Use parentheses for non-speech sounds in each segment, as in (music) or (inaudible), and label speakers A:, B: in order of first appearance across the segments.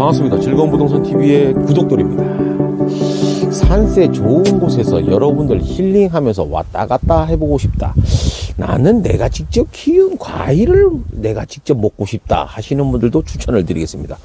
A: 반갑습니다. 즐거운 부동산 TV의 구독돌입니다. 산세 좋은 곳에서 여러분들 힐링하면서 왔다 갔다 해보고 싶다. 나는 내가 직접 키운 과일을 내가 직접 먹고 싶다 하시는 분들도 추천을 드리겠습니다.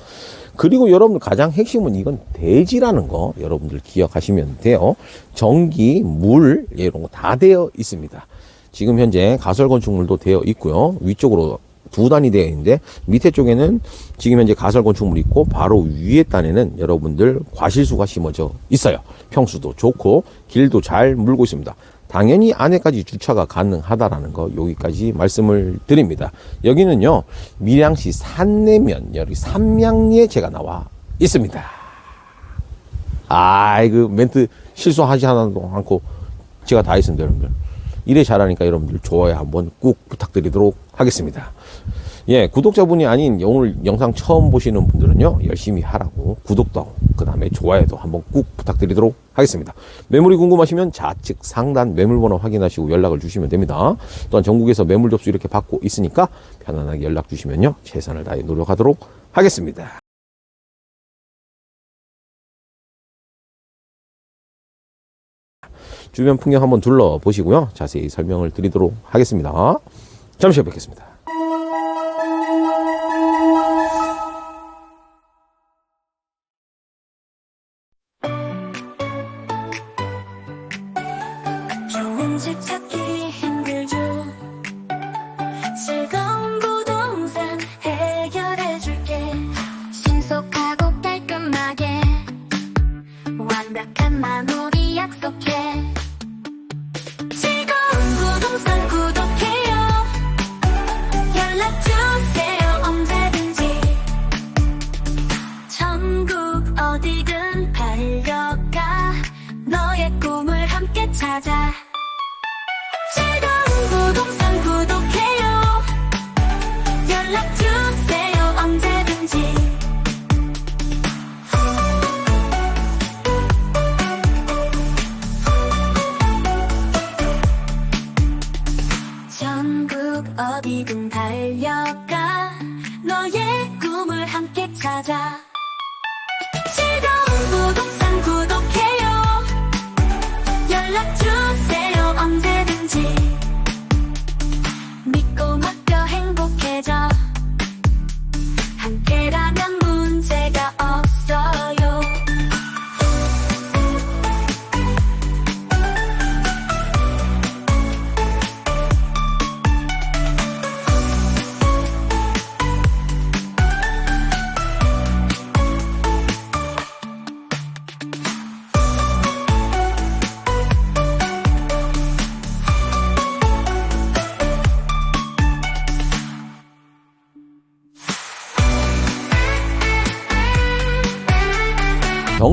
A: 그리고 여러분들 가장 핵심은 이건 대지라는 거 여러분들 기억하시면 돼요. 전기, 물 이런 거 다 되어 있습니다. 지금 현재 가설 건축물도 되어 있고요. 위쪽으로 두 단이 되어 있는데 밑에 쪽에는 지금 현재 가설 건축물이 있고 바로 위에 단에는 여러분들 과실수가 심어져 있어요. 평수도 좋고 길도 잘 물고 있습니다. 당연히 안에까지 주차가 가능하다라는 거 여기까지 말씀을 드립니다. 여기는요 밀양시 산내면 여기 삼양리에 제가 나와 있습니다. 아, 그 멘트 실수하지 하나도 않고 제가 다 했습니다, 여러분들. 이래 잘하니까 여러분들 좋아요 한번 꾹 부탁드리도록 하겠습니다. 예, 구독자분이 아닌 오늘 영상 처음 보시는 분들은요, 열심히 하라고 구독도, 그 다음에 좋아요도 한번 꾹 부탁드리도록 하겠습니다. 매물이 궁금하시면 좌측 상단 매물번호 확인하시고 연락을 주시면 됩니다. 또한 전국에서 매물 접수 이렇게 받고 있으니까 편안하게 연락 주시면요, 최선을 다해 노력하도록 하겠습니다. 주변 풍경 한번 둘러보시고요. 자세히 설명을 드리도록 하겠습니다. 잠시 후에 뵙겠습니다.
B: 완벽한 마무리 약속해 찾아. 즐거운 부동산 구독해요. 연락 주세요 언제든지. 전국 어디든 달려가 너의 꿈을 함께 찾아. 즐거운 부동산 구독해 요 연락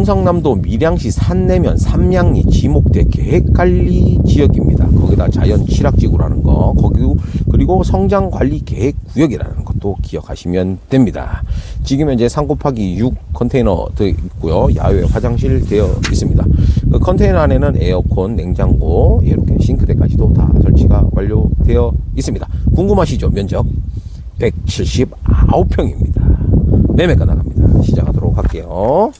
A: 경상남도 밀양시 산내면 삼양리 지목대 계획관리 지역입니다. 거기다 자연 취락지구라는 거, 거기 그리고 성장 관리 계획 구역이라는 것도 기억하시면 됩니다. 지금 현재 3 곱하기 6 컨테이너 도 있고요. 야외 화장실 되어 있습니다. 그 컨테이너 안에는 에어컨, 냉장고, 이렇게 싱크대까지도 다 설치가 완료되어 있습니다. 궁금하시죠? 면적 179평입니다. 매매가 나갑니다. 시작하도록 할게요.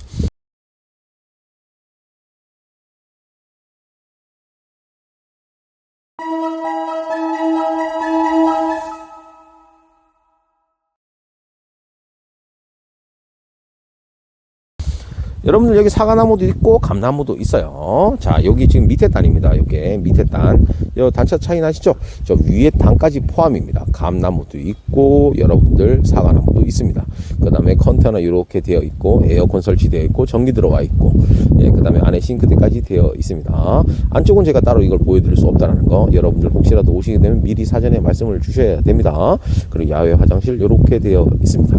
A: 여러분들 여기 사과나무도 있고 감나무도 있어요. 자, 여기 지금 밑에 단입니다. 여기 밑에 단. 여 단차 차이 나시죠? 저 위에 단까지 포함입니다. 감나무도 있고 여러분들 사과나무도 있습니다. 그 다음에 컨테너 이렇게 되어 있고 에어컨 설치되어 있고 전기 들어와 있고 예, 그 다음에 안에 싱크대까지 되어 있습니다. 안쪽은 제가 따로 이걸 보여드릴 수 없다는 거 여러분들 혹시라도 오시게 되면 미리 사전에 말씀을 주셔야 됩니다. 그리고 야외 화장실 이렇게 되어 있습니다.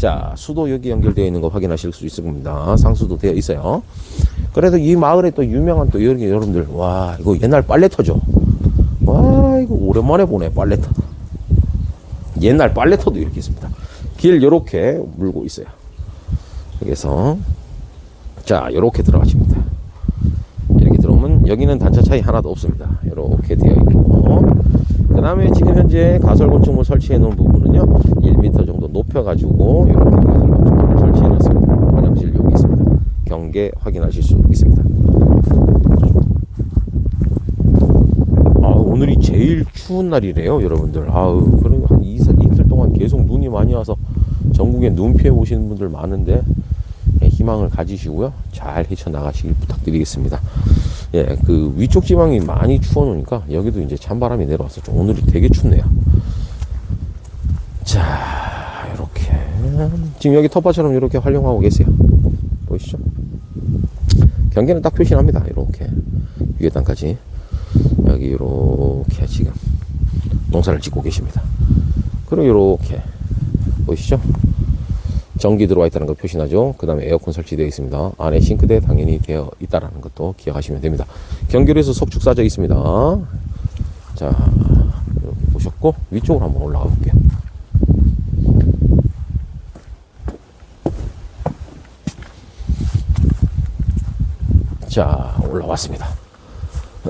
A: 자, 수도 여기 연결되어 있는 거 확인하실 수 있을 겁니다. 상수도 되어 있어요. 그래도 이 마을에 또 유명한 또 여기 여러분들 와 이거 옛날 빨래터죠. 와 이거 오랜만에 보네 빨래터. 옛날 빨래터도 이렇게 있습니다. 길 요렇게 물고 있어요. 그래서 자 요렇게 들어가십니다. 이렇게 들어오면 여기는 단차 차이 하나도 없습니다. 이렇게 되어 있고 그 다음에 지금 현재 가설 건축물 설치해 놓은 부분은요 1m 정도 높여 가지고 이렇게 가설 건축물을 설치해 놨습니다. 경계 확인하실 수 있습니다. 아, 오늘이 제일 추운 날이래요, 여러분들. 아우, 그럼 한 이, 이틀 동안 계속 눈이 많이 와서 전국에 눈 피해 오시는 분들 많은데 예, 희망을 가지시고요. 잘 헤쳐나가시길 부탁드리겠습니다. 예, 그 위쪽 지방이 많이 추워 놓으니까 여기도 이제 찬바람이 내려왔었죠. 오늘이 되게 춥네요. 자, 이렇게. 지금 여기 텃밭처럼 이렇게 활용하고 계세요. 보이시죠? 경계는 딱 표시납니다. 이렇게. 위에 땅까지. 여기 이렇게 지금 농사를 짓고 계십니다. 그리고 이렇게. 보이시죠? 전기 들어와 있다는 거 표시나죠? 그 다음에 에어컨 설치되어 있습니다. 안에 싱크대 당연히 되어 있다는 것도 기억하시면 됩니다. 경계로에서 석축 싸져 있습니다. 자, 이렇게 보셨고, 위쪽으로 한번 올라가 볼게요. 자, 올라왔습니다.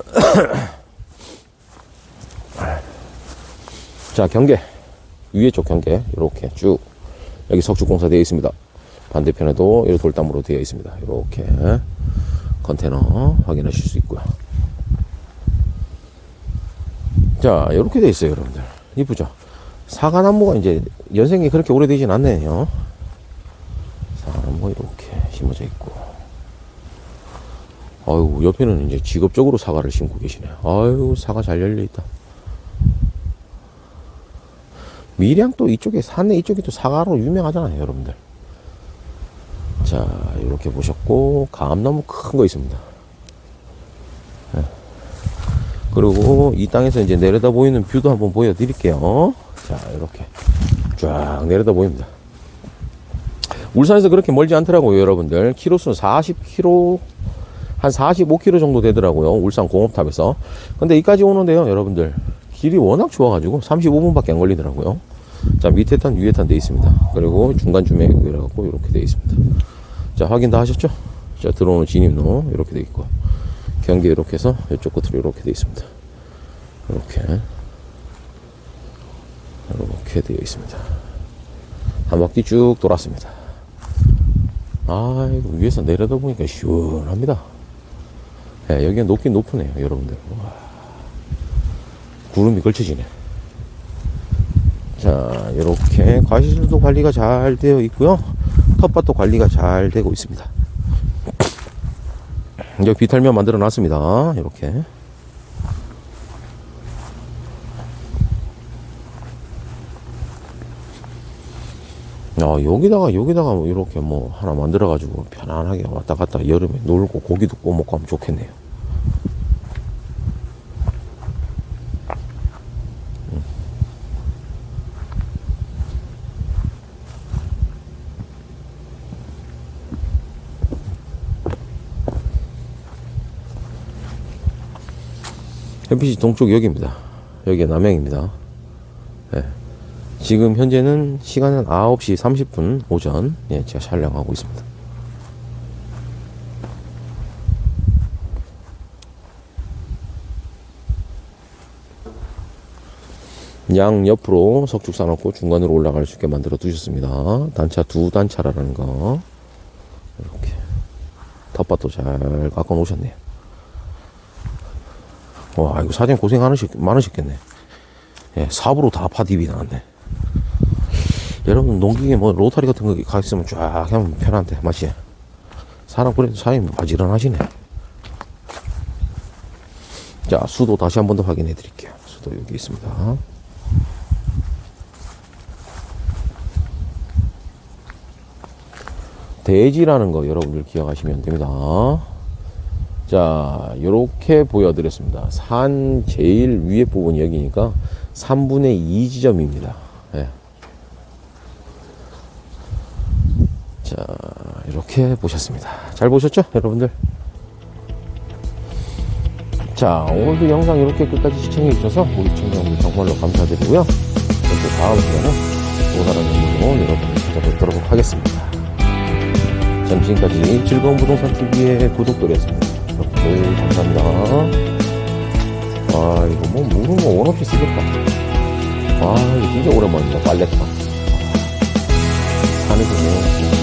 A: (clears throat) 자, 경계. 위에 쪽 경계. 이렇게 쭉. 여기 석축공사 되어 있습니다. 반대편에도 이 돌담으로 되어 있습니다. 이렇게 컨테이너 확인하실 수 있고요. 자, 이렇게 되어 있어요, 여러분들. 이쁘죠? 사과나무가 이제 연생이 그렇게 오래되진 않네요. 사과나무가 이렇게 심어져 있고. 아유, 옆에는 이제 직업적으로 사과를 심고 계시네요. 아유, 사과 잘 열려 있다. 밀양 또 이쪽에, 산내 이쪽이 또 사과로 유명하잖아요, 여러분들. 자, 이렇게 보셨고, 감나무 큰 거 있습니다. 예. 그리고 이 땅에서 이제 내려다 보이는 뷰도 한번 보여 드릴게요. 자, 이렇게 쫙 내려다 보입니다. 울산에서 그렇게 멀지 않더라고요, 여러분들. 키로수는 40km, 한 45km 정도 되더라고요. 울산 공업탑에서. 근데 이까지 오는데요, 여러분들. 길이 워낙 좋아가지고 35분밖에 안 걸리더라고요. 자, 밑에 탄, 위에 탄 돼 있습니다. 그리고 중간쯤에 내려갖고 이렇게 돼 있습니다. 자, 확인 다 하셨죠? 자, 들어오는 진입로 이렇게 돼 있고. 경계 이렇게 해서 이쪽 끝으로 이렇게 돼 있습니다. 이렇게. 이렇게 되어 있습니다. 한 바퀴 쭉 돌았습니다. 아, 이거 위에서 내려다 보니까 시원합니다. 예, 여기가 높긴 높으네요, 여러분들. 와. 구름이 걸쳐지네. 자, 이렇게 과실도 관리가 잘 되어 있고요. 텃밭도 관리가 잘 되고 있습니다. 여기 비탈면 만들어 놨습니다. 이렇게. 야, 여기다가, 여기다가 뭐 이렇게 뭐 하나 만들어 가지고 편안하게 왔다 갔다 여름에 놀고 고기도 구워 먹고 하면 좋겠네요. 햇빛이 동쪽 여기입니다. 여기가 남양입니다. 예. 지금 현재는 시간은 9시 30분 오전 예, 제가 촬영하고 있습니다. 양 옆으로 석축 쌓아놓고 중간으로 올라갈 수 있게 만들어 두셨습니다. 단차 두 단차라는 거 이렇게 텃밭도 잘 깎아 놓으셨네요. 와 이거 사장 고생 많으셨, 많으셨겠네. 예, 삽으로 다 파디비 나왔네. 여러분 농기계 뭐 로타리 같은 거 가 있으면 쫙 하면 편한데 맞지? 사람 그래도 사장님 바지런하시네. 자 수도 다시 한 번 더 확인해 드릴게요. 수도 여기 있습니다. 대지라는 거 여러분들 기억하시면 됩니다. 자, 요렇게 보여드렸습니다. 산 제일 위에 부분이 여기니까 3분의 2 지점입니다. 예. 자, 이렇게 보셨습니다. 잘 보셨죠? 여러분들? 자, 오늘도 영상 이렇게 끝까지 시청해 주셔서 우리 시청자분들 정말로 감사드리고요. 또 다음 시간에 또 다른 의미로 여러분을 찾아뵙도록 하겠습니다. 전 지금까지 즐거운 부동산 TV의 구독돌이었습니다. 여러분들 감사합니다. 아 이거 뭐거원 없이 쓰겠다. 아 이거 진짜 오랜만이다 빨래터. 산에서 뭐